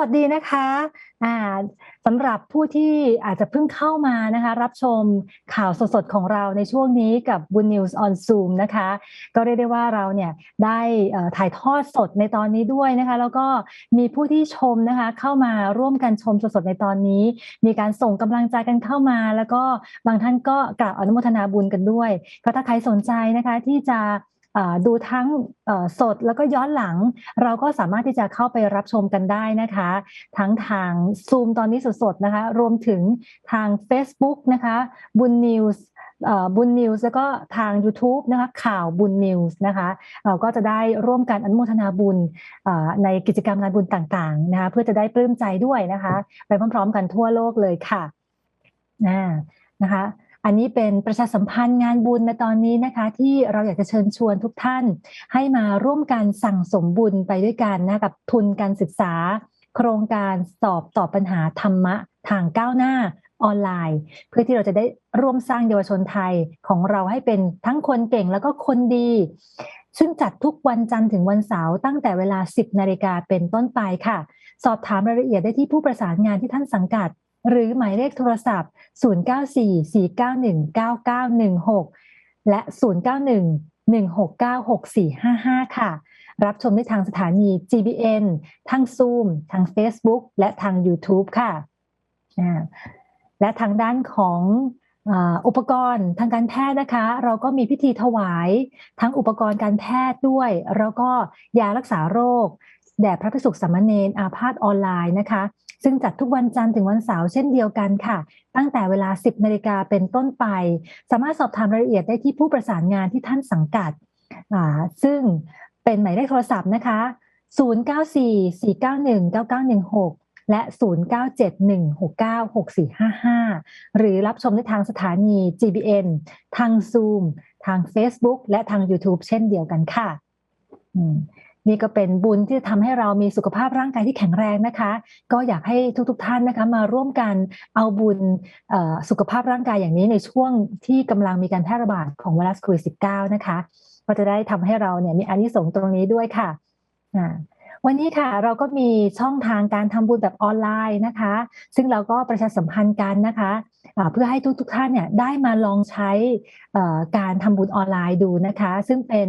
วัสดีนะคะอ่าสำหรับผู้ที่อาจจะเพิ่งเข้ามานะคะ รับชมข่าวสดๆของเราในช่วงนี้กับบุญนิวส์ออนซูมนะคะ ก็เรียกได้ว่าเราเนี่ยได้ถ่ายทอดสดในตอนนี้ด้วยนะคะ แล้วก็มีผู้ที่ชมนะคะ เข้ามาร่วมกันชมสดๆในตอนนี้ มีการส่งกำลังใจกันเข้ามา แล้วก็บางท่านก็กล่าวอนุโมทนาบุญกันด้วย ก็ถ้าใครสนใจนะคะที่จะ ดูทั้งสดแล้วก็ย้อนหลัง เราก็สามารถที่จะเข้าไปรับชมกันได้นะคะ ทั้งทางซูมตอนนี้สดๆนะคะ รวมถึงทาง Facebook นะคะบุญนิวส์บุญนิวส์แล้วก็ทาง YouTube นะคะข่าวบุญนิวส์นะคะเราก็จะได้ร่วมกันอนุโมทนาบุญในกิจกรรมงานบุญต่างๆนะคะเพื่อจะได้ปลื้มใจด้วยนะคะ ไปพร้อมๆ กันทั่วโลกเลยค่ะนะคะ อันนี้เป็นประชาสัมพันธ์งานบุญในตอนนี้นะคะ ที่เราอยากจะเชิญชวนทุกท่าน ให้มาร่วมกันสั่งสมบุญไปด้วยกันนะกับทุนการศึกษา โครงการสอบตอบปัญหาธรรมะทางก้าวหน้าออนไลน์ เพื่อที่เราจะได้ร่วมสร้างเยาวชนไทยของเราให้เป็นทั้งคนเก่งแล้วก็คนดี ซึ่งจัดทุกวันจันทร์ถึงวันเสาร์ตั้งแต่เวลา 10นาฬิกาเป็นต้นไปค่ะ สอบถามรายละเอียดได้ที่ผู้ประสานงานที่ท่านสังกัด หรือหมายเลขโทรศัพท์ 0944919916 และ 0911696455 ค่ะ รับชมได้ทางสถานี GBN ทาง Zoom ทาง Facebook และทาง YouTube ค่ะ และทางด้านของอุปกรณ์ทางการแพทย์นะคะ เราก็มีพิธีถวายทั้งอุปกรณ์การแพทย์ด้วย แล้วก็ยารักษาโรค แด่พระภิกษุสามเณรอาพาธออนไลน์นะคะ ซึ่งจัดทุกวันจันทร์ถึงวันเสาร์เช่นเดียวกันค่ะ ตั้งแต่เวลา 10นาฬิกาเป็นต้นไป สามารถสอบถามรายละเอียดได้ที่ผู้ประสานงานที่ท่านสังกัด ซึ่งเป็นหมายเลขโทรศัพท์นะคะ 0944919916และ 0971696455 หรือรับชมได้ทางสถานี GBN ทาง Zoom ทาง Facebook และทาง YouTube เช่นเดียวกันค่ะ นี่ก็เป็นบุญที่จะทำให้เรามีสุขภาพร่างกายที่แข็งแรงนะคะ ก็อยากให้ทุกๆทท่านนะคะ มาร่วมกันเอาบุญสุขภาพร่างกายอย่างนี้ในช่วงที่กำลังมีการแพร่ระบาดของไวรัสโควิด -19 นะคะก็จะได้ทำให้เราเนี่ยมีอานิสงส์ตรงนี้ด้วยค่ะวันนี้ค่ะเราก็มีช่องทางการทำบุญแบบออนไลน์นะคะ ซึ่งเราก็ประชาสัมพันธ์กันนะคะ เพื่อให้ทุกๆทท่านเนี่ยได้มาลองใช้การทำบุญออนไลน์ดูนะคะ ซึ่งเป็น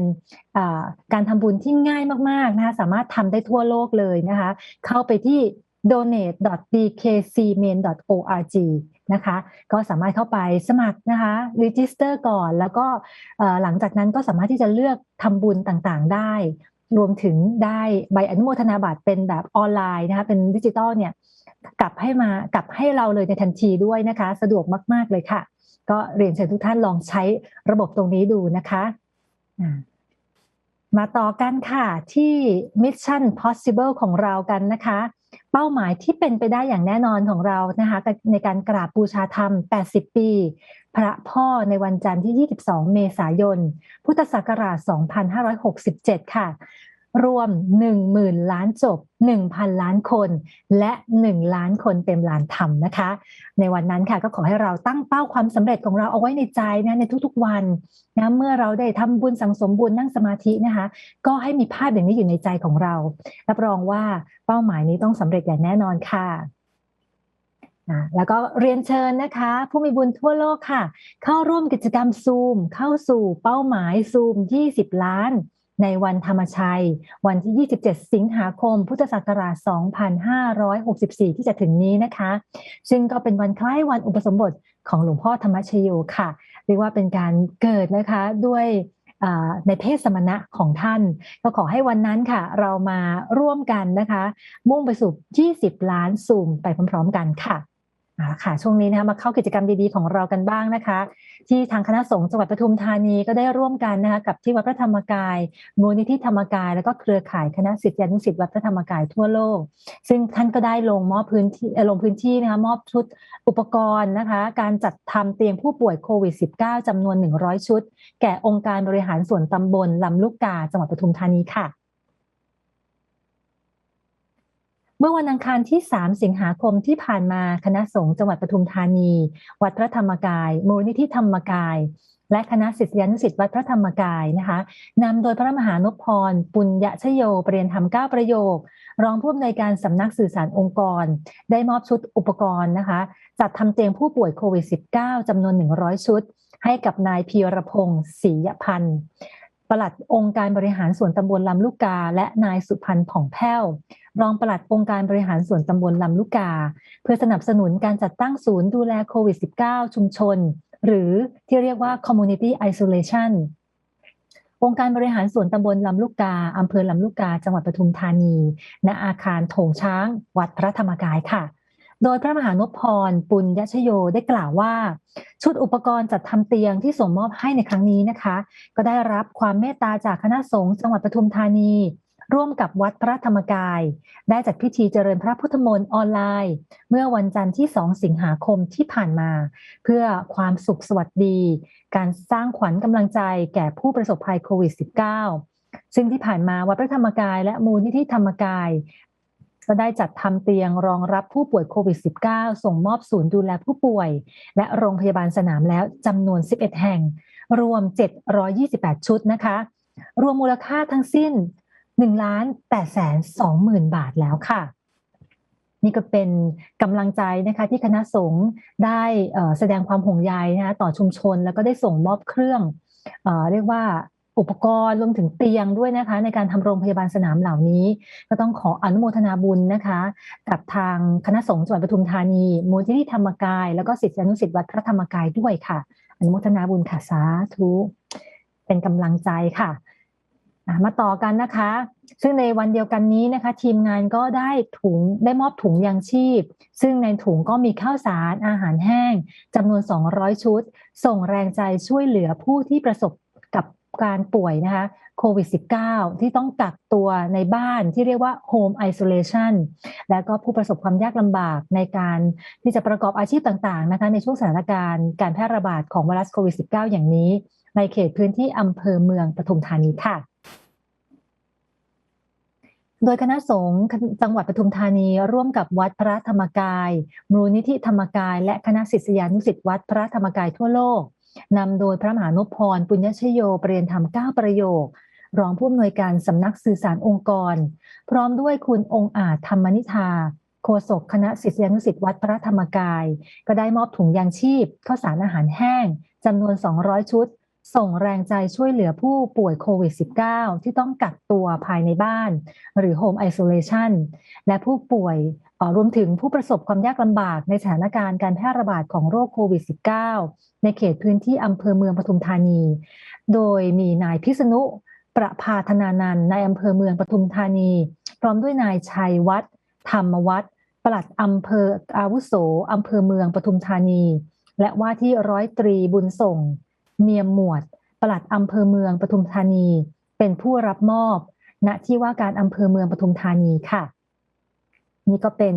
การทำบุญที่ง่ายมากๆนะคะสามารถทำได้ทั่วโลกเลยนะคะ เข้าไปที่ donate.dkcmain.org นะคะก็สามารถเข้าไปสมัครนะคะ register ก่อน แล้วก็หลังจากนั้นก็สามารถที่จะเลือกทำบุญต่างๆได้ รวมถึงได้ใบอนุโมทนาบัตรเป็นแบบออนไลน์นะคะเป็นดิจิตอลเนี่ย กลับให้มากลับให้เราเลยในทันทีด้วยนะคะ สะดวกมาก ๆเลยค่ะ ก็เรียนเชิญทุกท่านลองใช้ระบบตรงนี้ดูนะคะมาต่อกันค่ะที่ Mission Possible ของเรากันนะคะ เป้าหมายที่เป็นไปได้อย่างแน่นอนของเรานะคะ ในการกราบบูชาธรรม 80 ปี พระพ่อในวันจันทร์ที่ 22 เมษายน พุทธศักราช 2567 ค่ะ รวม 1 0,000 ล้านจบ 1,000 ล้านคน และ 1 ล้านคนเต็มล้านธรรมนะคะ ในวันนั้นค่ะก็ขอให้เราตั้งเป้าความสำเร็จของเราเอาไว้ในใจนะในทุกๆวันนะเมื่อเราได้ทำบุญสังสมบุญนั่งสมาธินะคะ ก็ให้มีภาพอย่างนี้อยู่ในใจของเรา รับรองว่าเป้าหมายนี้ต้องสำเร็จอย่างแน่นอนค่ะแล้วก็เรียนเชิญนะคะ ผู้มีบุญทั่วโลกค่ะ เข้าร่วมกิจกรรมซูม เข้าสู่เป้าหมายซูม 20 ล้าน ในวันธรรมชัย วันที่ 27 สิงหาคม พุทธศักราช 2564 ที่จะถึงนี้นะคะ ซึ่งก็เป็นวันคล้ายวันอุปสมบทของหลวงพ่อธรรมชโยค่ะ เรียกว่าเป็นการเกิดนะคะด้วยในเพศสมณะของท่าน ก็ขอให้วันนั้นค่ะ เรามาร่วมกันนะคะ มุ่งไปสู่ 20 ล้านซูมไปพร้อม ๆ กันค่ะ ค่ะช่วงนี้นะคะมาเข้ากิจกรรมดีๆของเรากันบ้างนะคะ ที่ทางคณะสงฆ์จังหวัดปทุมธานีก็ได้ร่วมกันนะคะกับที่วัดพระธรรมกาย มูลนิธิธรรมกาย แล้วก็เครือข่ายคณะศิษยานุศิษย์วัดพระธรรมกายทั่วโลก ซึ่งท่านก็ได้ลงมอบพื้นที่ลงพื้นที่นะคะมอบชุดอุปกรณ์นะคะ การจัดทำเตียงผู้ป่วยโควิด -19 จำนวน 100 ชุด แก่องค์การบริหารส่วนตำบลลำลูกกาจังหวัดปทุมธานีค่ะ เมื่อวันอังคารที่ 3 สิงหาคมที่ผ่านมาคณะสงฆ์จังหวัดปทุมธานี วัดพระธรรมกาย มูลนิธิธรรมกาย และคณะศิษยานุศิษย์วัดพระธรรมกายนะคะนำโดยพระมหานพพร ปุญญชโยปรริยนธรรมเก้าประโยค รองผู้อำนวยการสำนักสื่อสารองค์กร ได้มอบชุดอุปกรณ์นะคะ จัดทำเตียงผู้ป่วยโควิด -19 จำนวน 100 ชุด ให้กับนายพีรพงศ์ศรียพันธ์ ปลัดองค์การบริหารส่วนตำบลลำลูกกา และนายสุพันธ์ผ่องแผ้ว รองปลัดองค์การบริหารส่วนตำบลลำลูกกา เพื่อสนับสนุนการจัดตั้งศูนย์ดูแลโควิด -19 ชุมชน หรือที่เรียกว่า community isolation องค์การบริหารส่วนตำบลลำลูกกาอำเภอลำลูกกา จังหวัดปทุมธานี ณอาคารโถงช้าง วัดพระธรรมกายค่ะ โดยพระมหานพพรปุญญชโยได้กล่าวว่า ชุดอุปกรณ์จัดทำเตียงที่ส่งมอบให้ในครั้งนี้นะคะ ก็ได้รับความเมตตาจากคณะสงฆ์จังหวัดปทุมธานี ร่วมกับวัดพระธรรมกาย ได้จัดพิธีเจริญพระพุทธมนต์ออนไลน์ เมื่อวันจันทร์ที่ 2 สิงหาคมที่ผ่านมา เพื่อความสุขสวัสดี การสร้างขวัญกำลังใจแก่ผู้ประสบภัยโควิด -19 ซึ่งที่ผ่านมาวัดพระธรรมกายและมูลนิธิธรรมกาย ก็ได้จัดทำเตียงรองรับผู้ป่วยโควิด -19 ส่งมอบศูนย์ดูแลผู้ป่วย และโรงพยาบาลสนามแล้วจำนวน 11 แห่ง รวม 728 ชุดนะคะ รวมมูลค่าทั้งสิ้น1ล้าน8แสน2หมื่นบาทแล้วค่ะ นี่ก็เป็นกำลังใจนะคะที่คณะสงฆ์ได้แสดงความห่วงใยนะคะต่อชุมชน แล้วก็ได้ส่งมอบเครื่องเออเรียกว่า อุปกรณ์รวมถึงเตียงด้วยนะคะ ในการทำโรงพยาบาลสนามเหล่านี้ ก็ต้องขออนุโมทนาบุญนะคะ กับทางคณะสงฆ์จังหวัดปทุมธานี มูลที่ธรรมกาย แล้วก็ศิษยานุศิษย์วัดพระธรรมกายด้วยค่ะ อนุโมทนาบุญค่ะสาธุเป็นกำลังใจค่ะอะมาต่อกันนะคะ ซึ่งในวันเดียวกันนี้นะคะ ทีมงานก็ได้ถุงได้มอบถุงยางชีพ ซึ่งในถุงก็มีข้าวสารอาหารแห้งจำนวน 200 ชุด ส่งแรงใจช่วยเหลือผู้ที่ประสบ การป่วยนะคะโควิด -19 ที่ต้องกักตัวในบ้านที่เรียกว่า home isolation แล้วก็ผู้ประสบความยากลำบากในการที่จะประกอบอาชีพต่างๆนะคะในช่วงสถานการณ์การแพร่ระบาดของไวรัสโควิด -19 อย่างนี้ ในเขตพื้นที่อำเภอเมืองปทุมธานีค่ะโดยคณะสงฆ์จังหวัดปทุมธานี ร่วมกับวัดพระธรรมกาย มูลนิธิธรรมกาย และคณะศิษยานุศิษย์วัดพระธรรมกายทั่วโลก นำโดยพระมหานุพร ปุญญชโยปรริยนธรรมเก้าประโยค รองผู้อำนวยการสำนักสื่อสารองค์กร พร้อมด้วยคุณองค์อาจธรรมนิธาโฆษกคณะศิษยานุศิษย์วัดพระธรรมกาย ก็ได้มอบถุงยางชีพข้าวสารอาหารแห้งจำนวน 200 ชุด ส่งแรงใจช่วยเหลือผู้ป่วยโควิด -19 ที่ต้องกักตัวภายในบ้าน หรือ Home Isolation และผู้ป่วย รวมถึงผู้ประสบความยากลำบากในสถานการณ์การแพร่ระบาดของโรคโควิด -19 ในเขตพื้นที่อำเภอเมืองปทุมธานี โดยมีนายพิษณุประภาธนานันในอำเภอเมืองปทุมธานี พร้อมด้วยนายชัยวัฒน์ธรรมวัฒน์ปลัดอำเภออาวุโสอำเภอเมืองปทุมธานี และว่าที่ร้อยตรีบุญส่งเนียมหมวด ปลัดอำเภอเมืองปทุมธานี เป็นผู้รับมอบ ณที่ว่าการอำเภอเมืองปทุมธานีค่ะ นี่ก็เป็น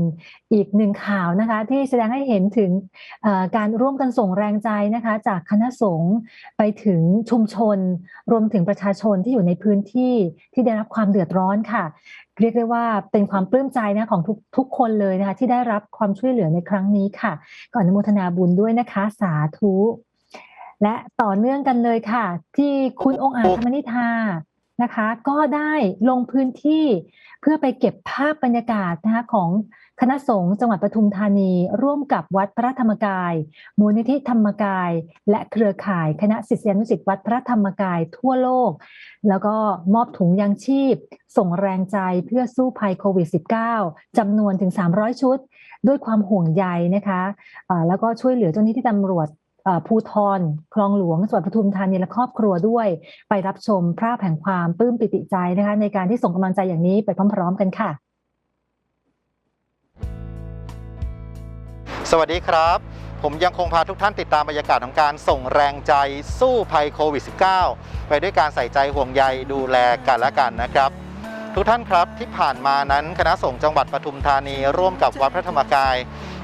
อีกหนึ่งข่าวนะคะ ที่แสดงให้เห็นถึงการร่วมกันส่งแรงใจนะคะ จากคณะสงฆ์ไปถึงชุมชน รวมถึงประชาชนที่อยู่ในพื้นที่ที่ได้รับความเดือดร้อนค่ะ เรียกได้ว่าเป็นความปลื้มใจนะของทุกทุกคนเลยนะคะ ที่ได้รับความช่วยเหลือในครั้งนี้ค่ะ ก่อนอนุโมทนาบุญด้วยนะคะ สาธุและต่อเนื่องกันเลยค่ะ ที่คุณองค์อาจธรรมนิธา นะคะ ก็ได้ลงพื้นที่เพื่อไปเก็บภาพบรรยากาศนะคะของคณะสงฆ์จังหวัดปทุมธานี ร่วมกับวัดพระธรรมกาย มูลนิธิธรรมกาย และเครือข่ายคณะศิษยานุศิษย์วัดพระธรรมกายทั่วโลก แล้วก็มอบถุงยางชีพ ส่งแรงใจเพื่อสู้ภัยโควิด -19 จำนวนถึง 300 ชุด ด้วยความห่วงใยนะคะแล้วก็ช่วยเหลือเจ้าหน้าที่ตำรวจ ภูทรคลองหลวงจังหวัดปทุมธานีและครอบครัวด้วย ไปรับชมภาพแห่งความปลื้มปิติใจนะคะในการที่ส่งกำลังใจอย่างนี้ไปพร้อม ๆ กันค่ะ สวัสดีครับ ผมยังคงพาทุกท่านติดตามบรรยากาศของการส่งแรงใจสู้ภัยโควิด -19 ไปด้วยการใส่ใจห่วงใยดูแลกันและกันนะครับทุกท่านครับที่ผ่านมานั้นคณะสงฆ์จังหวัดปทุมธานี ร่วมกับวัดพระธรรมกาย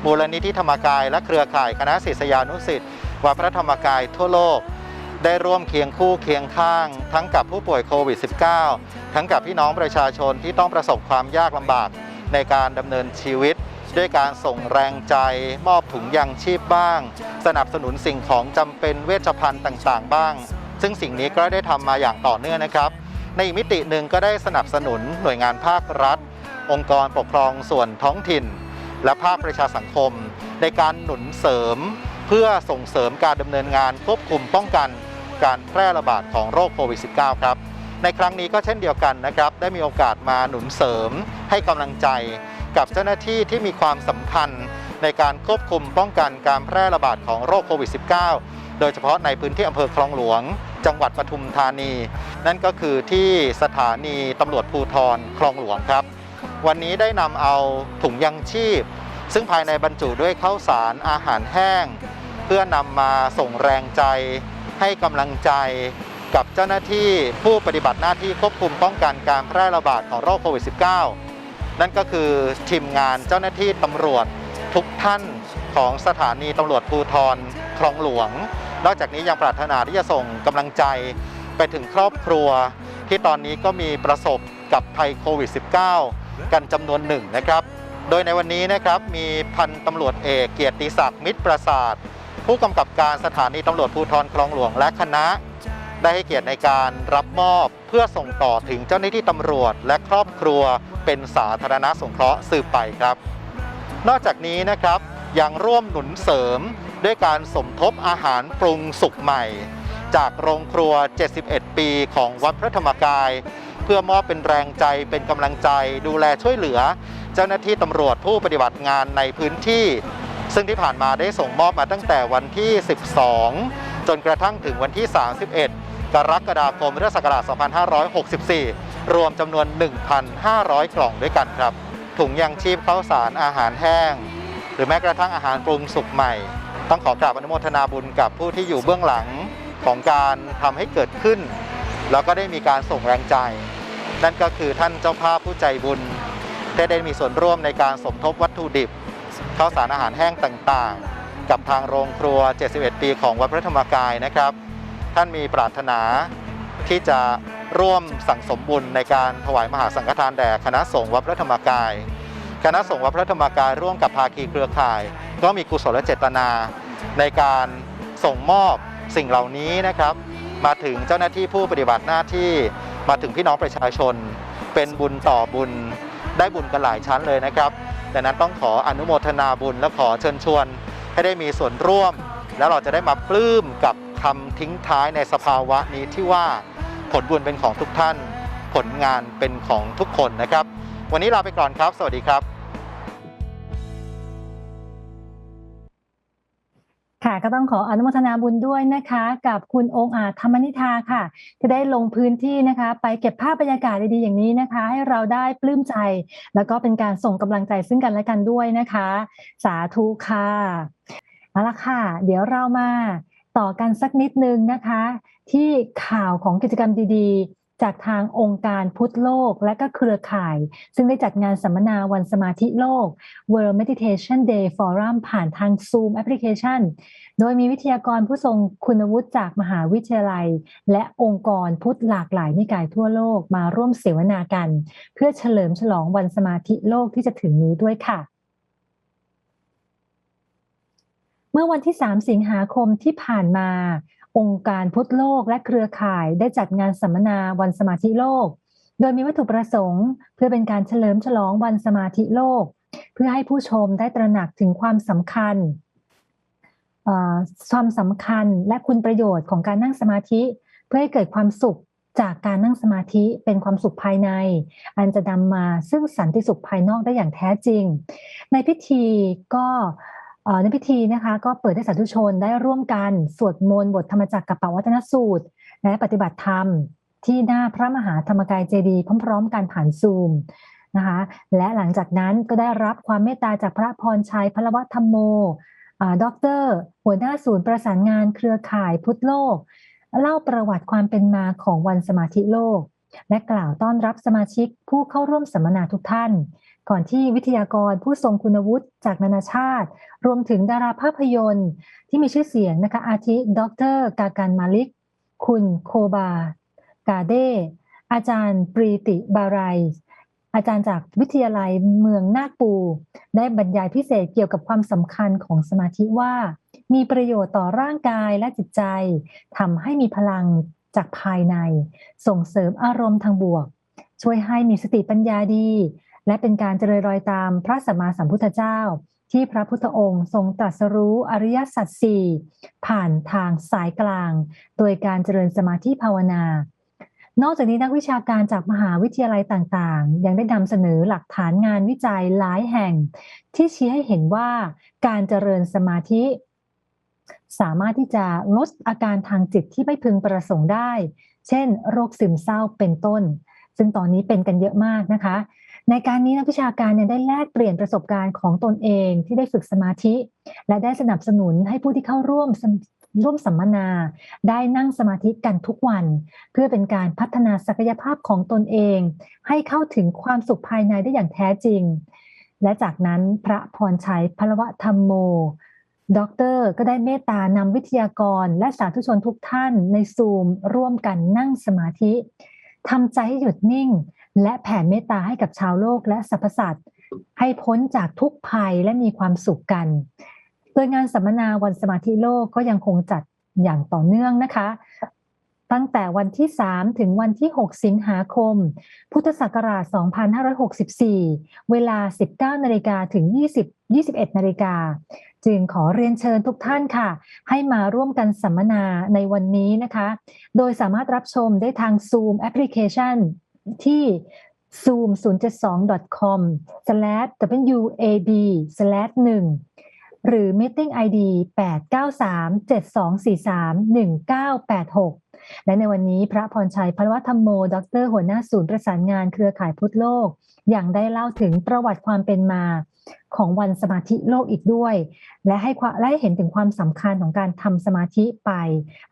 มูลนิธิธรรมกาย และเครือข่ายคณะศิษยานุศิษย์ วัดพระธรรมกายทั่วโลก ได้ร่วมเคียงคู่เคียงข้าง ทั้งกับผู้ป่วยโควิด -19 ทั้งกับพี่น้องประชาชนที่ต้องประสบความยากลำบากในการดำเนินชีวิต ด้วยการส่งแรงใจ มอบถุงยางชีพบ้าง สนับสนุนสิ่งของจำเป็นเวชภัณฑ์ต่างๆ บ้าง ซึ่งสิ่งนี้ก็ได้ทำมาอย่างต่อเนื่องนะครับ ในมิติหนึ่งก็ได้สนับสนุนหน่วยงานภาครัฐ องค์กรปกครองส่วนท้องถิ่น และภาคประชาสังคม ในการหนุนเสริม พื่อส่งเสริมการดำเนินงานควบคุมป้องกันการแพร่ระบาดของโรคโควิด -19 ครับ ในครั้งนี้ก็เช่นเดียวกันนะครับ ได้มีโอกาสมาหนุนเสริมให้กำลังใจกับเจ้าหน้าที่ที่มีความสำคัญในการควบคุมป้องกันการแพร่ระบาดของโรคโควิด -19 โดยเฉพาะในพื้นที่อำเภอคลองหลวง จังหวัดปทุมธานี นั่นก็คือที่สถานีตำรวจภูธรคลองหลวงครับ วันนี้ได้นำเอาถุงยังชีพ ซึ่งภายในบรรจุด้วยข้าวสารอาหารแห้ง พื่อนำมาส่งแรงใจ ให้กำลังใจกับเจ้าหน้าที่ผู้ปฏิบัติหน้าที่ควบคุมป้องกันการแพร่ระบาดของโรคโควิด -19 นั่นก็คือทีมงานเจ้าหน้าที่ตำรวจทุกท่านของสถานีตำรวจภูธรคลองหลวง นอกจากนี้ยังปรารถนาที่จะส่งกำลังใจไปถึงครอบครัว ที่ตอนนี้ก็มีประสบกับภัยโควิด -19 กันจำนวนหนึ่งนะครับ โดยในวันนี้นะครับมีพันตำรวจเอกเกียรติศักดิ์มิตรประสาท ผู้กำกับการสถานีตำรวจภูธรคลองหลวงและคณะ ได้ให้เกียรติในการรับมอบเพื่อส่งต่อถึงเจ้าหน้าที่ตำรวจและครอบครัวเป็นสาธารณสงเคราะห์สืบไปครับ นอกจากนี้นะครับยังร่วมหนุนเสริมด้วยการสมทบอาหารปรุงสุกใหม่ จากโรงครัว 71 ปีของวัดพระธรรมกาย เพื่อมอบเป็นแรงใจเป็นกำลังใจดูแลช่วยเหลือ เจ้าหน้าที่ตำรวจผู้ปฏิบัติงานในพื้นที่ ซึ่งที่ผ่านมาได้ส่งมอบมาตั้งแต่วันที่ 12 จนกระทั่งถึงวันที่ 31 กรกฎาคมพุทธศักราช 2564 รวมจำนวน 1,500 กล่องด้วยกันครับ ถุงยังชีพข้าวสารอาหารแห้ง หรือแม้กระทั่งอาหารปรุงสุกใหม่ ต้องขอกราบอนุโมทนาบุญกับผู้ที่อยู่เบื้องหลังของการทำให้เกิดขึ้น แล้วก็ได้มีการส่งแรงใจ นั่นก็คือท่านเจ้าภาพผู้ใจบุญที่ได้มีส่วนร่วมในการสมทบวัตถุดิบ ข้าวสารอาหารแห้งต่างๆ กับทางโรงครัว 71 ปีของวัดพระธรรมกายนะครับ ท่านมีปรารถนาที่จะร่วมสั่งสมบุญในการถวายมหาสังฆทานแด่คณะสงฆ์วัดพระธรรมกาย คณะสงฆ์วัดพระธรรมกายร่วมกับภาคีเครือข่าย ก็มีกุศลเจตนา ในการส่งมอบสิ่งเหล่านี้นะครับ มาถึงเจ้าหน้าที่ผู้ปฏิบัติหน้าที่มาถึงพี่น้องประชาชน เป็นบุญต่อบุญได้บุญกันหลายชั้นเลยนะครับ ดังนั้นต้องขออนุโมทนาบุญและขอเชิญชวนให้ได้มีส่วนร่วม แล้วเราจะได้มาปลื้มกับคำทิ้งท้ายในสภาวะนี้ที่ว่าผลบุญเป็นของทุกท่าน ผลงานเป็นของทุกคนนะครับ วันนี้ลาไปก่อนครับ สวัสดีครับ ค่ะก็ต้องขออนุโมทนาบุญด้วยนะคะ กับคุณองค์อาจธรรมนิธาค่ะ ที่ได้ลงพื้นที่นะคะ ไปเก็บภาพบรรยากาศดีๆอย่างนี้นะคะ ให้เราได้ปลื้มใจ แล้วก็เป็นการส่งกำลังใจซึ่งกันและกันด้วยนะคะ สาธุค่ะเอาละค่ะ เดี๋ยวเรามาต่อกันสักนิดนึงนะคะ ที่ข่าวของกิจกรรมดีๆ จากทางองค์การพุทธโลกและก็เครือข่าย ซึ่งได้จัดงานสัมมนาวันสมาธิโลก World Meditation Day Forum ผ่านทาง Zoom Application โดยมีวิทยากรผู้ทรงคุณวุฒิจากมหาวิทยาลัย และองค์กรพุทธหลากหลายนิกายทั่วโลกมาร่วมเสวนากัน เพื่อเฉลิมฉลองวันสมาธิโลกที่จะถึงนี้ด้วยค่ะเมื่อวันที่ 3 สิงหาคมที่ผ่านมา องค์การพุทธโลกและเครือข่ายได้จัดงานสัมมนาวันสมาธิโลก โดยมีวัตถุประสงค์ เพื่อเป็นการเฉลิมฉลองวันสมาธิโลก เพื่อให้ผู้ชมได้ตระหนักถึงความสำคัญความสำคัญและคุณประโยชน์ของการนั่งสมาธิ เพื่อให้เกิดความสุขจากการนั่งสมาธิเป็นความสุขภายใน อันจะนำมาซึ่งสันติสุขภายนอกได้อย่างแท้จริง ในพิธีก็ ในพิธีนะคะก็เปิดให้สาธุชนได้ร่วมกัน สวดมนต์บทธรรมจักรกับปวัตนสูตร และปฏิบัติธรรม ที่หน้าพระมหาธรรมกายเจดีย์พร้อม ๆ กันผ่านซูมนะคะและหลังจากนั้นก็ได้รับความเมตตาจากพระพรชัยพลวัตธรรมโมอ่าด็อกเตอร์หัวหน้าศูนย์ประสานงานเครือข่ายพุทธโลก เล่าประวัติความเป็นมาของวันสมาธิโลก และกล่าวต้อนรับสมาชิกผู้เข้าร่วมสัมมนาทุกท่าน ก่อนที่วิทยากรผู้ทรงคุณวุฒิจากนานาชาติ รวมถึงดาราภาพยนตร์ ที่มีชื่อเสียงนะคะอาทิดรกาการมาลิก คุณโคบา กาเดอาจารย์ปรีติบารายอาจารย์จากวิทยาลัยเมืองนาคปู ได้บรรยายพิเศษเกี่ยวกับความสำคัญของสมาธิว่า มีประโยชน์ต่อร่างกายและจิตใจทำให้มีพลังจากภายใน ส่งเสริมอารมณ์ทางบวก ช่วยให้มีสติปัญญาดี และเป็นการเจริญรอยตามพระสัมมาสัมพุทธเจ้า ที่พระพุทธองค์ทรงตรัสรู้อริยสัจสี่ผ่านทางสายกลาง โดยการเจริญสมาธิภาวนา นอกจากนี้นักวิชาการจากมหาวิทยาลัยต่างๆ ยังได้นำเสนอหลักฐานงานวิจัยหลายแห่ง ที่ชี้ให้เห็นว่าการเจริญสมาธิสามารถที่จะลดอาการทางจิตที่ไม่พึงประสงค์ได้ เช่น โรคซึมเศร้าเป็นต้น ซึ่งตอนนี้เป็นกันเยอะมากนะคะ ในการนี้นักวิชาการเนี่ยได้แลกเปลี่ยนประสบการณ์ของตนเองที่ได้ฝึกสมาธิ และได้สนับสนุนให้ผู้ที่เข้าร่วมร่วมสัมมนา ได้นั่งสมาธิกันทุกวัน เพื่อเป็นการพัฒนาศักยภาพของตนเอง ให้เข้าถึงความสุขภายในได้อย่างแท้จริง และจากนั้นพระพรชัยพลวะธรรมโมด็อกเตอร์ก็ได้เมตตานำวิทยากร และสาธุชนทุกท่านในซูม ร่วมกันนั่งสมาธิทำใจให้หยุดนิ่ง และแผ่เมตตาให้กับชาวโลกและสรรพสัตว์ให้พ้นจากทุกภัยและมีความสุขกัน โดยงานสัมมนาวันสมาธิโลกก็ยังคงจัดอย่างต่อเนื่องนะคะ ตั้งแต่วันที่ 3 ถึงวันที่ 6 สิงหาคม พุทธศักราช 2564 เวลา 19นาฬิกาถึง 20 21นาฬิกาจึงขอเรียนเชิญทุกท่านค่ะ ให้มาร่วมกันสัมมนาในวันนี้นะคะ โดยสามารถรับชมได้ทาง Zoom แอปพลิเคชัน ที่ zoom 0 7 2 com slash wab slash 1หรือ meeting id 893-7243-1986 และในวันนี้พระพรชัยพลวัฒธรรมโม ดร หัวหน้าศูนย์ประสานงานเครือข่ายพุทธโลก อย่างได้เล่าถึงประวัติความเป็นมาของวันสมาธิโลกอีกด้วย และให้ความและให้เห็นถึงความสำคัญของการทำสมาธิไป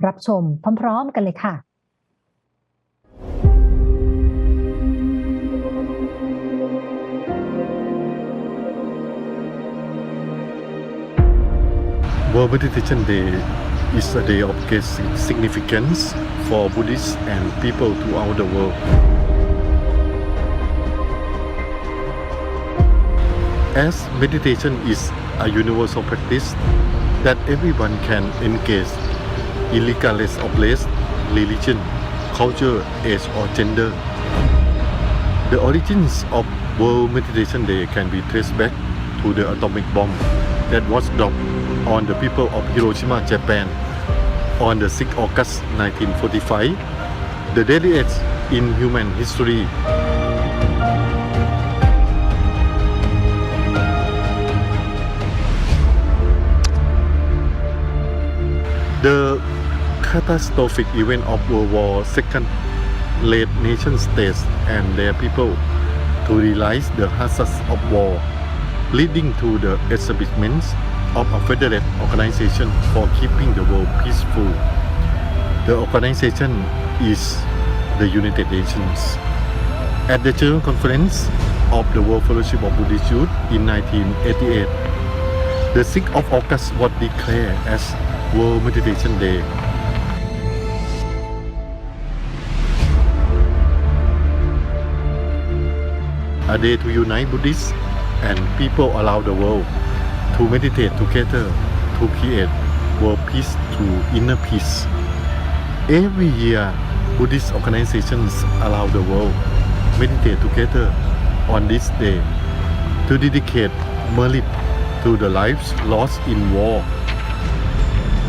รับชมพร้อม ๆ กันเลยค่ะ World Meditation Day is a day of great significance for Buddhists and people throughout the world. As meditation is a universal practice that everyone can engage in regardless of race, religion, culture, age, or gender. The origins of World Meditation Day can be traced back to the atomic bomb that was dropped on the people of Hiroshima, Japan on the 6th August 1945, the deadliest in human history. The catastrophic event of World War II led nation states and their people to realize the hazards of war, leading to the establishment of a federate organization for keeping the world peaceful. The organization is the United Nations. At the General Conference of the World Fellowship of Buddhist Youth in 1988, the 6th of August was declared as World Meditation Day. A day to unite Buddhists and people around the world to meditate together to create world peace to inner peace. Every year, Buddhist organizations around the world meditate together on this day to dedicate merit to the lives lost in war.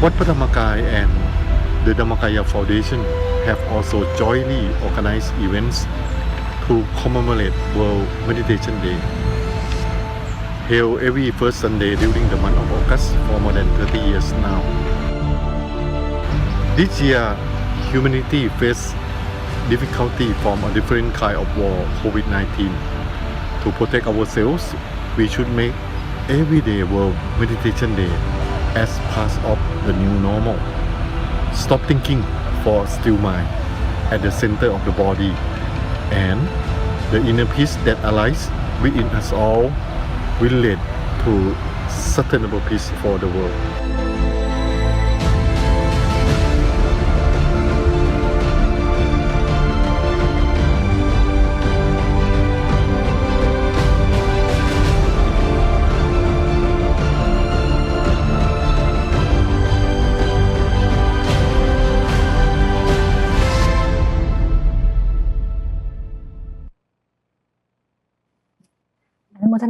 Wat Padamakai and the Dhammakaya Foundation have also jointly organized events to commemorate World Meditation Day held every first Sunday during the month of August for more than 30 years now. This year, humanity faced difficulty from a different kind of war, COVID-19. To protect ourselves, we should make everyday World Meditation Day as part of the new normal. Stop thinking for still mind at the center of the body and the inner peace that lies within us all will lead to sustainable peace for the world.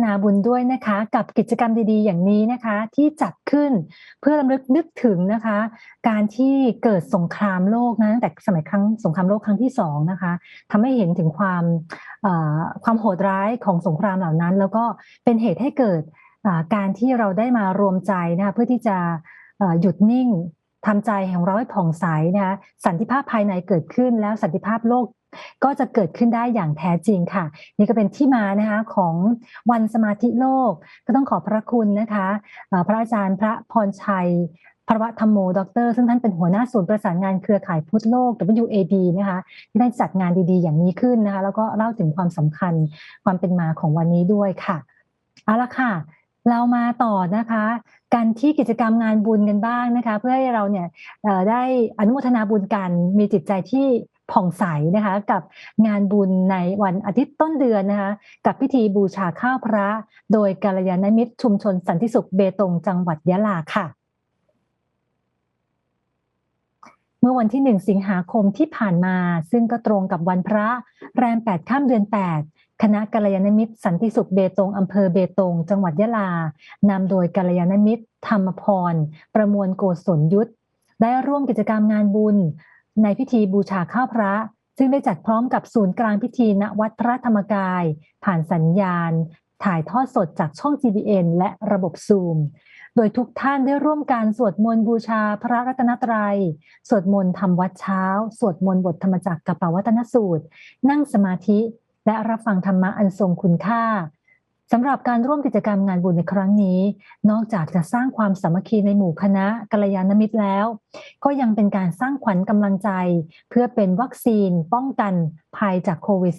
นาบุญด้วยนะคะ กับกิจกรรมดีๆ อย่างนี้นะคะ ที่จัดขึ้นเพื่อรำลึกนึกถึงนะคะ การที่เกิดสงครามโลกนะตั้งแต่สมัยครั้งสงครามโลกครั้งที่สองนะคะทำให้เห็นถึงความความโหดร้ายของสงครามเหล่านั้น แล้วก็เป็นเหตุให้เกิดการที่เราได้มารวมใจนะคะเพื่อที่จะหยุดนิ่งทำใจของเราให้ผ่องใสนะคะสันติภาพภายในเกิดขึ้นแล้วสันติภาพโลก ก็จะเกิดขึ้นได้อย่างแท้จริงค่ะ นี่ก็เป็นที่มานะคะของวันสมาธิโลก ก็ต้องขอพระคุณนะคะพระอาจารย์พระพรชัยพระวธรรมโมด็อกเตอร์ซึ่งท่านเป็นหัวหน้าศูนย์ประสานงานเครือข่ายพุทธโลก WAB นะคะ ที่ได้จัดงานดีๆ อย่างนี้ขึ้นนะคะ แล้วก็เล่าถึงความสำคัญความเป็นมาของวันนี้ด้วยค่ะ เอาละค่ะ เรามาต่อนะคะ กันที่กิจกรรมงานบุญกันบ้างนะคะ เพื่อให้เราเนี่ยได้อนุโมทนาบุญกัน มีจิตใจที่ ผ่องใสนะคะกับงานบุญในวันอาทิตย์ต้นเดือนนะคะกับพิธีบูชาข้าวพระ โดยกัลยาณมิตรชุมชนสันติสุขเบตงจังหวัดยะลาค่ะ เมื่อวันที่ 1 สิงหาคมที่ผ่านมา ซึ่งก็ตรงกับวันพระแรม 8 ข้ามเดือน 8คณะกัลยาณมิตรสันติสุขเบตงอำเภอเบตง จังหวัดยะลา นำโดยกัลยาณมิตร ธรรมพร ประมวลโกศลยุทธ ได้ร่วมกิจกรรมงานบุญ ในพิธีบูชาข้าวพระ ซึ่งได้จัดพร้อมกับศูนย์กลางพิธีณวัดพระธรรมกาย ผ่านสัญญาณ ถ่ายทอดสดจากช่อง GBN และระบบซูม โดยทุกท่านได้ร่วมการสวดมนต์บูชาพระรัตนตรัย สวดมนต์ทำวัดเช้า สวดมนต์บทธรรมจักรกับปวัตนสูตร นั่งสมาธิ และรับฟังธรรมะอันทรงคุณค่า สำหรับการร่วมกิจกรรมงานบุญในครั้งนี้ นอกจากจะสร้างความสามัคคีในหมู่คณะกัลยาณมิตรแล้ว ก็ยังเป็นการสร้างขวัญกำลังใจ เพื่อเป็นวัคซีนป้องกันภัยจากโควิด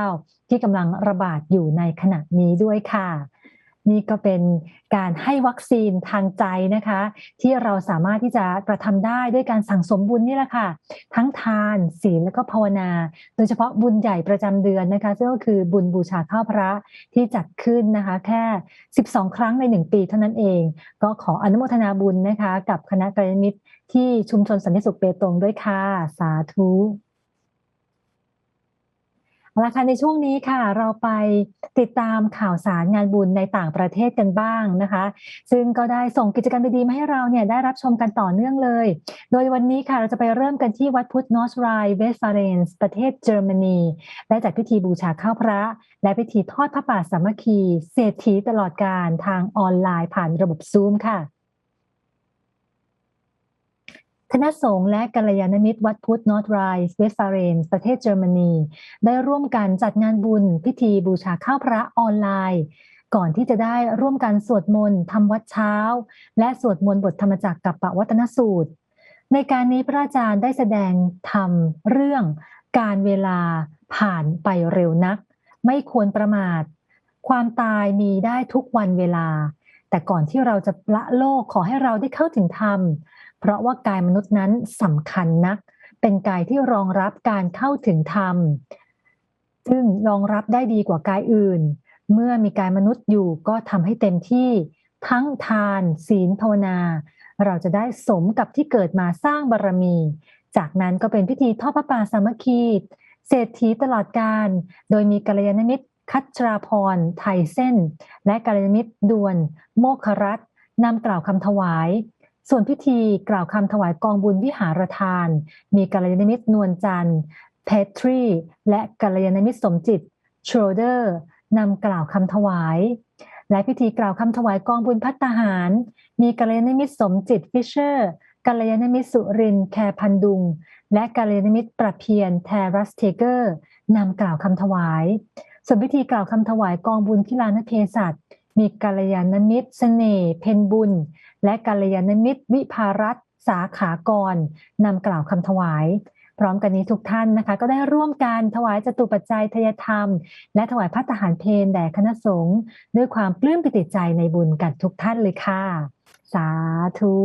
-19 ที่กำลังระบาดอยู่ในขณะนี้ด้วยค่ะ นี่ก็เป็นการให้วัคซีนทางใจนะคะ ที่เราสามารถที่จะกระทำได้ด้วยการสั่งสมบุญนี่แหละค่ะ ทั้งทานศีลแล้วก็ภาวนา โดยเฉพาะบุญใหญ่ประจำเดือนนะคะซึ่งก็คือบุญบูชาข้าวพระที่จัดขึ้นนะคะ แค่ 12 ครั้งใน 1 ปีเท่านั้นเอง ก็ขออนุโมทนาบุญนะคะ กับคณะกัลยาณมิตรที่ชุมชนสันติสุขเปตงด้วยค่ะ สาธุ เอาละค่ะในช่วงนี้ค่ะ เราไปติดตามข่าวสารงานบุญในต่างประเทศกันบ้างนะคะ ซึ่งก็ได้ส่งกิจกรรมดีๆมาให้เราเนี่ยได้รับชมกันต่อเนื่องเลย โดยวันนี้ค่ะเราจะไปเริ่มกันที่วัดพุทธนอสไรเวสฟาเรนส์ประเทศเยอรมนีได้จัดพิธีบูชาข้าวพระ และพิธีทอดพระป่าสามัคคี เศรษฐีตลอดการทางออนไลน์ผ่านระบบซูมค่ะ คณะสงฆ์และกัลยาณมิตรวัดพุทธนอร์ทไรส์เวสฟาเรนประเทศเยอรมนี ได้ร่วมกันจัดงานบุญพิธีบูชาข้าวพระออนไลน์ ก่อนที่จะได้ร่วมกันสวดมนต์ทำวัดเช้า และสวดมนต์บทธรรมจักรกับปวัตนสูตร ในการนี้พระอาจารย์ได้แสดงธรรมเรื่องการเวลาผ่านไปเร็วนัก ไม่ควรประมาท ความตายมีได้ทุกวันเวลา แต่ก่อนที่เราจะละโลกขอให้เราได้เข้าถึงธรรม เพราะว่ากายมนุษย์นั้นสำคัญนัก เป็นกายที่รองรับการเข้าถึงธรรม ซึ่งรองรับได้ดีกว่ากายอื่น เมื่อมีกายมนุษย์อยู่ก็ทำให้เต็มที่ทั้งทาน ศีลภาวนา เราจะได้สมกับที่เกิดมาสร้างบารมี จากนั้นก็เป็นพิธีทอดพระป่าสามัคคีเศรษฐีตลอดการ โดยมีกัลยาณมิตรคัชราพร ไทยเส้น และกัลยาณมิตรดวน โมครัตนำกล่าวคำถวาย ส่วนพิธีกล่าวคำถวายกองบุญวิหารทาน มีกัลยาณมิตรนวลจันทร์เพทรี และกัลยาณมิตรสมจิตโชเดอร์นำกล่าวคำถวาย และพิธีกล่าวคำถวายกองบุญพัตตาหาร มีกัลยาณมิตรสมจิตฟิชเชอร์กัลยาณมิตรสุรินทร์แคพันดุง และกัลยาณมิตรประเพียรแทรัสเทเกอร์นำกล่าวคำถวายส่วนพิธีกล่าวคำถวายกองบุญพิลานเพศัต มีกัลยาณมิตรเสน่ห์เพนบุญ และกัลยาณมิตรวิภารัตสาขากรนำกล่าวคำถวาย พร้อมกันนี้ทุกท่านนะคะ ก็ได้ร่วมกันถวายจตุปัจจัยทยธรรม และถวายพระทหารเพลแด่คณะสงฆ์ด้วยความปลื้มปิติใจในบุญกันทุกท่านเลยค่ะ สาธุ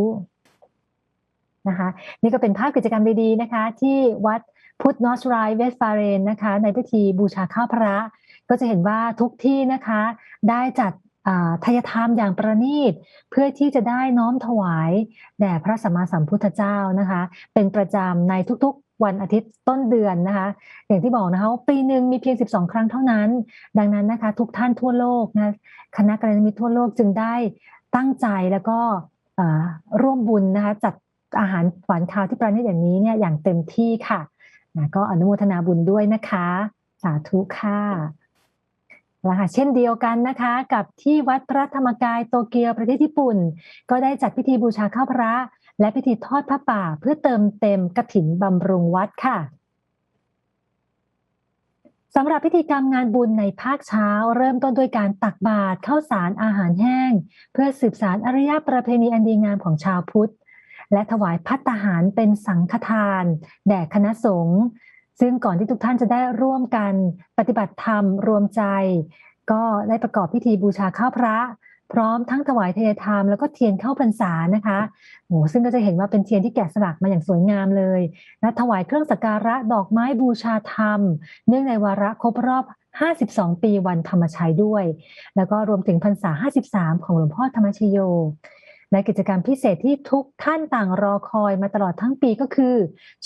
นะคะนี่ก็เป็นภาพกิจกรรมดีๆนะคะ ที่วัดพุทธนอสไรเวสฟาเรนนะคะ ในพิธีบูชาข้าวพระ ก็จะเห็นว่าทุกที่นะคะ ได้จัด ทายธรรมอย่างประณีต เพื่อที่จะได้น้อมถวายแด่พระสัมมาสัมพุทธเจ้านะคะ เป็นประจำในทุกๆ วันอาทิตย์ต้นเดือนนะคะ อย่างที่บอกนะคะปีหนึ่งมีเพียง 12 ครั้งเท่านั้น ดังนั้นนะคะ ทุกท่านทั่วโลกนะคณะกัลยาณมิตรทั่วโลกจึงได้ตั้งใจแล้วก็ร่วมบุญนะคะจัดอาหารหวานคาวที่ประณีตอย่างนี้เนี่ยอย่างเต็มที่ค่ะนะก็อนุโมทนาบุญด้วยนะคะ สาธุค่ะ และเช่นเดียวกันนะคะ กับที่วัดพระธรรมกายโตเกียวประเทศญี่ปุ่น ก็ได้จัดพิธีบูชาข้าวพระ และพิธีทอดพระป่าเพื่อเติมเต็มกฐินบำรุงวัดค่ะสำหรับพิธีกรรมงานบุญในภาคเช้า เริ่มต้นด้วยการตักบาตรข้าวสารอาหารแห้ง เพื่อสืบสารอริยประเพณีอันดีงามของชาวพุทธ และถวายพัตตาหารเป็นสังฆทาน แด่คณะสงฆ์ ซึ่งก่อนที่ทุกท่านจะได้ร่วมกันปฏิบัติธรรมรวมใจ ก็ได้ประกอบพิธีบูชาข้าวพระ พร้อมทั้งถวายเทยธรรมแล้วก็เทียนเข้าพรรษานะคะโหซึ่งก็จะเห็นว่าเป็นเทียนที่แกะสลักมาอย่างสวยงามเลย และถวายเครื่องสักการะดอกไม้บูชาธรรม เนื่องในวาระครบรอบ 52 ปีวันธรรมชัยด้วย แล้วก็รวมถึงพรรษา 53 ของหลวงพ่อธรรมชโย และกิจกรรมพิเศษที่ทุกท่านต่างรอคอยมาตลอดทั้งปีก็คือ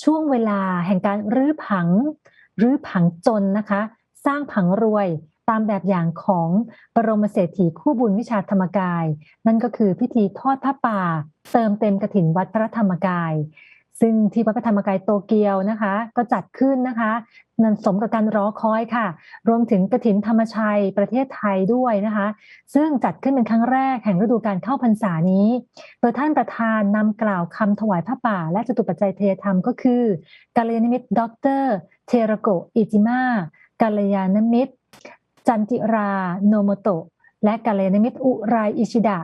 ช่วงเวลาแห่งการรื้อผัง รื้อผังจนนะคะ สร้างผังรวยตามแบบอย่างของบรมเศรษฐีคู่บุญวิชาธรรมกาย นั่นก็คือพิธีทอดผ้าป่า เติมเต็มกระถินวัดพระธรรมกาย ซึ่งที่วัดพระธรรมกายโตเกียวนะคะ ก็จัดขึ้นนะคะนันสมกับการรอคอยค่ะ รวมถึงกฐินธรรมชัยประเทศไทยด้วยนะคะ ซึ่งจัดขึ้นเป็นครั้งแรกแห่งฤดูการเข้าพรรษานี้ โดยท่านประธานนำกล่าวคำถวายผ้าป่า และจตุปัจจัยเทยธรรมก็คือกัลยาณมิตรดอกเตอร์เทระโกอิจิมากัลยาณมิตร จันจิราโนโมโตะและกัลยาณมิตรอุไรอิชิดะ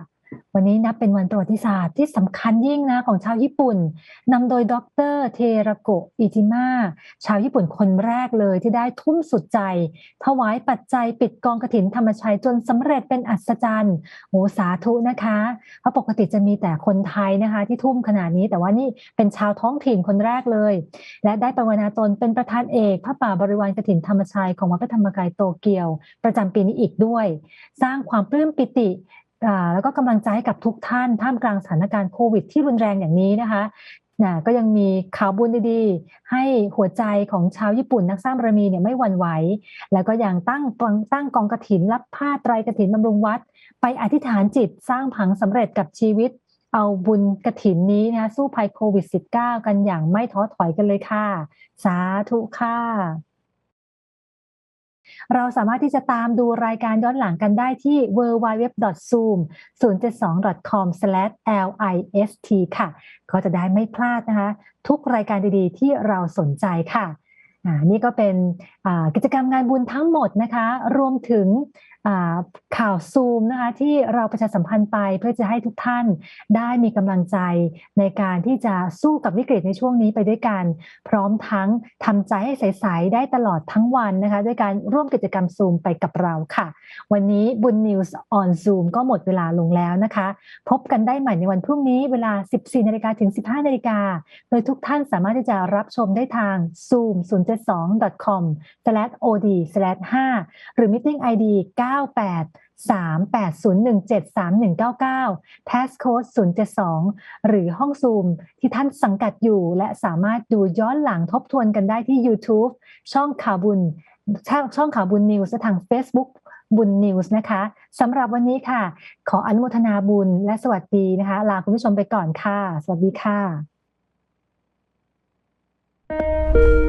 วันนี้นับเป็นวันประวัติศาสตร์ที่สำคัญยิ่งนะของชาวญี่ปุ่นนำโดยดรเทระโกะอิจิมาชาวญี่ปุ่นคนแรกเลยที่ได้ทุ่มสุดใจถวายปัจจัยปิดกองกฐินธรรมชัยจนสำเร็จเป็นอัศจรรย์โหสาธุนะคะ เพราะปกติจะมีแต่คนไทยนะคะ ที่ทุ่มขนาดนี้ แต่ว่านี่เป็นชาวท้องถิ่นคนแรกเลย และได้ประวนาตนเป็นประธานเอกพระป่าบริวารกฐินธรรมชัยของวัดพระธรรมกายโตเกียว ประจำปีนี้อีกด้วย สร้างความปลื้มปิติ แล้วก็กำลังใจให้กับทุกท่านท่ามกลางสถานการณ์โควิดที่รุนแรงอย่างนี้นะคะนะก็ยังมีข่าวบุญดีๆ ให้หัวใจของชาวญี่ปุ่นนักสร้างบารมีเนี่ยไม่หวั่นไหว แล้วก็ยังตั้งตั้งกองกฐินรับผ้าไตรกฐินบำรุงวัด ไปอธิษฐานจิตสร้างผังสำเร็จกับชีวิต เอาบุญกฐินนี้นะสู้ภัยโควิด -19 กันอย่างไม่ท้อถอยกันเลยค่ะ สาธุค่ะ เราสามารถที่จะตามดูรายการย้อนหลังกันได้ที่ www.zoom 072.com/list ค่ะ ก็จะได้ไม่พลาดนะคะ ทุกรายการดีๆ ที่เราสนใจค่ะนี่ก็เป็นกิจกรรมงานบุญทั้งหมดนะคะ รวมถึง ข่าวซูมนะคะที่เราประชาสัมพันธ์ไปเพื่อจะให้ทุกท่านได้มีกำลังใจในการที่จะสู้กับวิกฤตในช่วงนี้ไปด้วยกัน พร้อมทั้งทำใจให้ใสๆได้ตลอดทั้งวันนะคะด้วยการร่วมกิจกรรมซูมไปกับเราค่ะ วันนี้บุญนิวส์ออนซูมก็หมดเวลาลงแล้วนะคะ พบกันได้ใหม่ในวันพรุ่งนี้เวลา 14นาฬิกาถึง 15นาฬิกาโดยทุกท่านสามารถที่จะรับชมได้ทาง zoom 072 com od 5 หรือ meeting id 98 380173 199 passcode 072 หรือห้องซูมที่ท่านสังกัดอยู่ และสามารถดูย้อนหลังทบทวนกันได้ที่ YouTube ช่องข่าวบุญช่องช่องข่าวบุญนิวส์ทาง Facebook บุญนิวส์นะคะสำหรับวันนี้ค่ะ ขออนุโมทนาบุญและสวัสดีนะคะ ลาคุณผู้ชมไปก่อนค่ะ สวัสดีค่ะ